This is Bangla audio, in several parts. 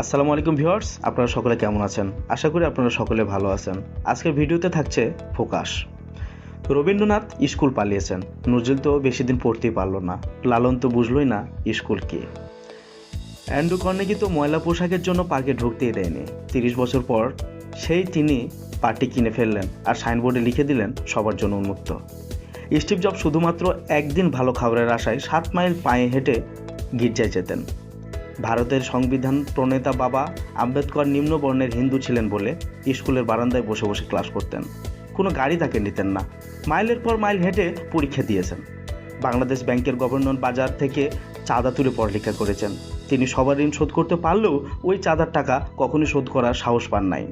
আসসালামু আলাইকুম ভিউয়ার্স, আপনারা সকলে কেমন আছেন? আশা করি আপনারা সকলে ভালো আছেন। আজকের ভিডিওতে থাকছে ফোকাস। রবীন্দ্রনাথ স্কুল পালিয়েছেন। নজরুল তো বেশি দিন পড়তেই পারল না। লালন তো বুঝলই না স্কুল কি। অ্যান্ড্রু কর্নেগি তো ময়লা পোশাকের জন্য পার্কে ঢুকতেই দেয়নি। তিরিশ বছর পর সেই তিনি পার্টি কিনে ফেললেন আর সাইনবোর্ডে লিখে দিলেন সবার জন্য উন্মুক্ত। স্টিভ জব শুধুমাত্র একদিন ভালো খাবারের আশায় সাত মাইল পায়ে হেঁটে গির্জায় যেতেন। ভারতের সংবিধান প্রণেতা বাবা আম্বেদকর নিম্নবর্ণের হিন্দু ছিলেন বলে স্কুলের বারান্দায় বসে বসে ক্লাস করতেন। কোনো গাড়ি তাকে নিতেন না। মাইলের পর মাইল হেঁটে পরীক্ষা দিয়েছেন। বাংলাদেশ ব্যাংকের গভর্নর বাজার থেকে চাঁদা তুলে পড়ালেখা করেছেন। তিনি সবার ঋণ শোধ করতে পারলেও ওই চাঁদার টাকা কখনই শোধ করার সাহস পান নাই।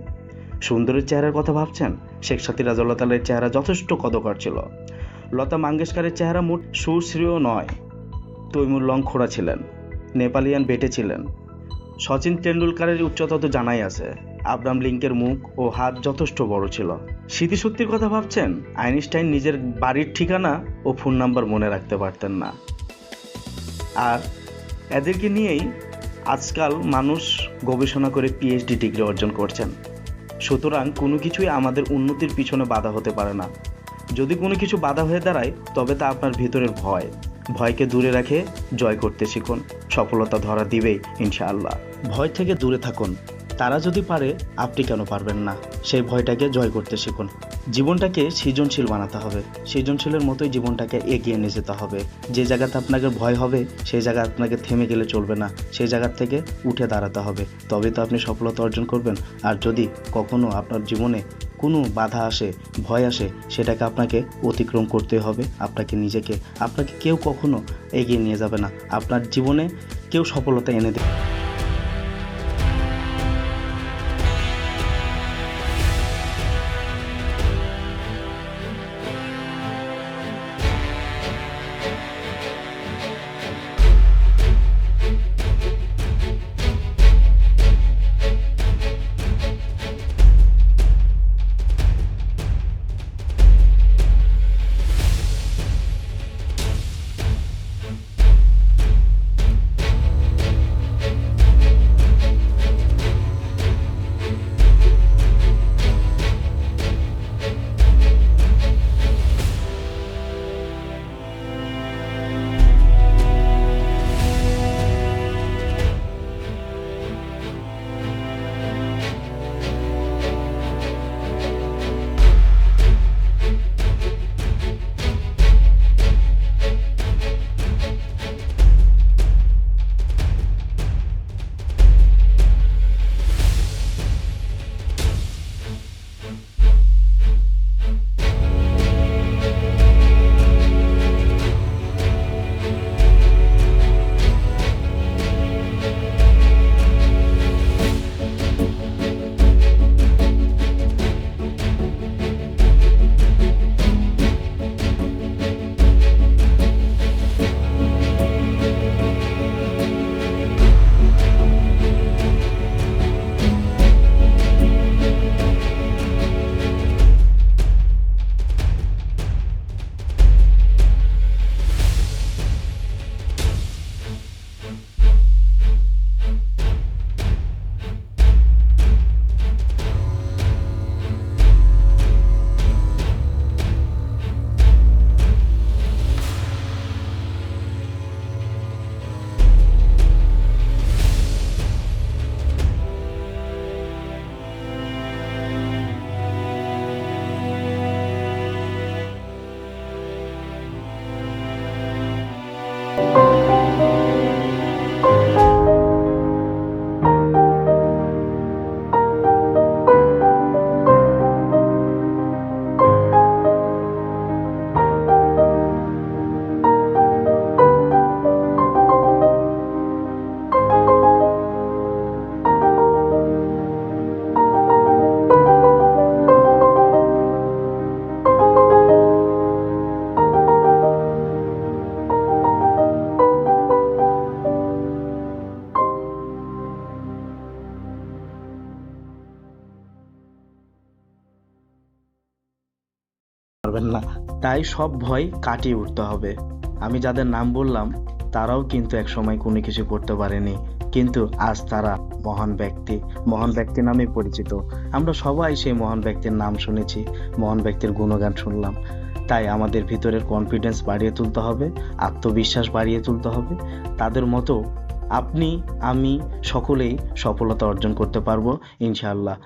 সুন্দরের চেহারার কথা ভাবছেন? শেখ সাথী রাজউল্লাহ চেহারা যথেষ্ট কদকর ছিল। লতা মঙ্গেশকরের চেহারা মোট সুশ্রীয় নয়। তৈমুর লং খোড়া ছিলেন। নেপালিয়ান বেটে ছিলেন। সচিন তেন্ডুলকারের উচ্চতা তো জানাই আছে। আব্রাম লিঙ্কের মুখ ও হাত যথেষ্ট বড় ছিল। স্মৃতিশক্তির কথা ভাবছেন? আইনস্টাইন নিজের বাড়ির ঠিকানা ও ফোন নাম্বার মনে রাখতে পারতেন না। আর এদেরকে নিয়েই আজকাল মানুষ গবেষণা করে পিএইচডি ডিগ্রি অর্জন করছেন। সুতরাং কোনো কিছুই আমাদের উন্নতির পিছনে বাধা হতে পারে না। যদি কোনো কিছু বাধা হয়ে দাঁড়ায়, তবে তা আপনার ভিতরের ভয়। ভয়কে দূরে রেখে জয় করতে শিখুন। সফলতা ধরা দিবেই, ইনশাআল্লাহ। ভয় থেকে দূরে থাকুন। তারা যদি পারে, আপনি কেন পারবেন না? সেই ভয়টাকে জয় করতে শিখুন। জীবনটাকে সৃজনশীল বানাতে হবে। সৃজনশীলের মতোই জীবনটাকে এগিয়ে নিয়ে যেতে হবে। যে জায়গাতে আপনাকে ভয় হবে, সেই জায়গা আপনাকে থেমে গেলে চলবে না। সেই জায়গার থেকে উঠে দাঁড়াতে হবে। তবে তো আপনি সফলতা অর্জন করবেন। আর যদি কখনো আপনার জীবনে কোনো বাধা আসে, ভয় আসে, সেটাকে আপনাকে অতিক্রম করতে হবে। আপনাকে নিজেকে, আপনাকে কেউ কখনো এগিয়ে নিয়ে যাবে না। আপনার জীবনে কেউ সফলতা এনে দেবে। পারবেন না। তাই সব ভয় কাটিয়ে উঠতে হবে। আমি যাদের নাম বললাম, তারাও কিন্তু একসময় কোনো কিছু করতে পারেনি। কিন্তু আজ তারা মহান ব্যক্তি। মহান ব্যক্তি নামে পরিচিত। আমরা সবাই সেই মহান ব্যক্তির নাম শুনেছি। মহান ব্যক্তির গুণগান শুনলাম। তাই আমাদের ভিতরের কনফিডেন্স বাড়িয়ে তুলতে হবে, আত্মবিশ্বাস বাড়িয়ে তুলতে হবে। তাদের মতো আপনি, আমি সকলেই সফলতা অর্জন করতে পারব, ইনশাআল্লাহ।